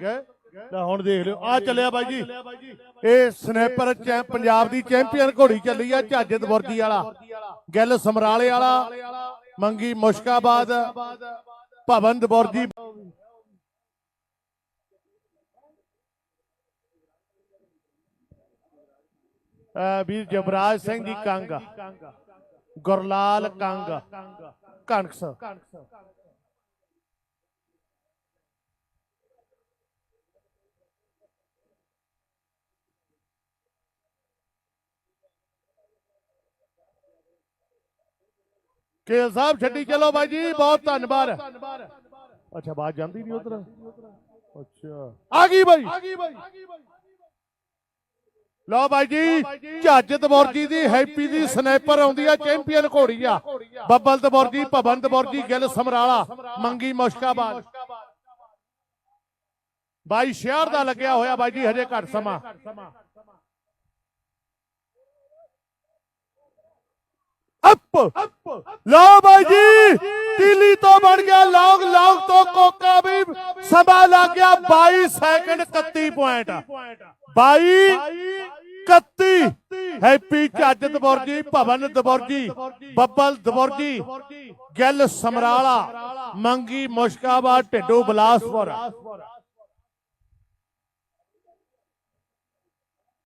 ਗਏ? ਲੈ ਹੁਣ ਦੇਖ ਲਿਓ। ਆ ਚੱਲਿਆ ਬਾਈ ਜੀ। ਇਹ ਸਨੈਪਰ ਪੰਜਾਬ ਦੀ ਚੈਂਪੀਅਨ ਘੋੜੀ ਚੱਲੀ ਆ ਝਾਜਤ ਵਰਦੀ ਵਾਲਾ। ਗਿੱਲ ਸਮਰਾਲੇ ਵਾਲਾ। ਮੰਗੀ ਮੁਸ਼ਕਾਬਾਦ। ਭਵਨ ਦਬੋਰਜੀ ਅਹ ਵੀਰ ਜਬਰਾਜ ਸਿੰਘ ਜੀ ਕੰਗ। ਗੁਰਲਾਲ ਕੰਗ। ਕਣਕਸ ਕੇਲ ਸਾਹਿਬ ਛੱਡੀ ਚਲੋ ਬਾਈ ਜੀ ਬਹੁਤ ਧੰਨਵਾਦ। ਅੱਛਾ ਬਾਤ ਜਾਂਦੀ ਨਹੀਂ ਉਧਰ? ਅੱਛਾ। ਆ ਗਈ ਬਾਈ। ਲਓ ਬਾਈ ਜੀ ਝੱਜ ਦਬੋਰਜੀ ਦੀ ਹੈਪੀ ਦੀ ਸਨੈਪਰ ਆਉਂਦੀ ਆ ਚੈਂਪੀਅਨ ਘੋੜੀ ਆ। ਬੱਬਲ ਦਬੋਰਜੀ ਭਵਨ ਦਬੋਰਜੀ ਗਿੱਲ ਸਮਰਾਲਾ ਮੰਗੀ ਮੁਸ਼ਕਾਬਾਦ। ਬਾਈ ਸ਼ਹਿਰ ਦਾ ਲੱਗਿਆ ਹੋਇਆ ਬਾਈ ਜੀ ਹਜੇ ਘੱਟ ਸਮਾਂ। ਅੱਪ ਲਓ ਬਾਈ ਜੀ ਦਿੱਲੀ ਤੋਂ ਬਣ ਗਿਆ ਲੌਂਗ ਲੌਂਗ ਤੋਂ ਕੋਕਾ ਵੀ ਸਮਾਂ ਲੱਗ ਗਿਆ 22 ਸੈਕਿੰਡ 31 ਪੁਆਇੰਟ 22 31 ਹੈਪੀ ਝੱਜ ਦਬੋਰਜੀ ਭਵਨ ਦਬੋਰਜੀ ਬੱਬਲ ਦਬੌਰਜੀ ਗਿੱਲ ਸਮਰਾਲਾ, ਮੰਗੀ ਮੁਸ਼ਕਾਬਾਦ, ਢਿੱਡੂ ਬਲਾਸਪੁਰ।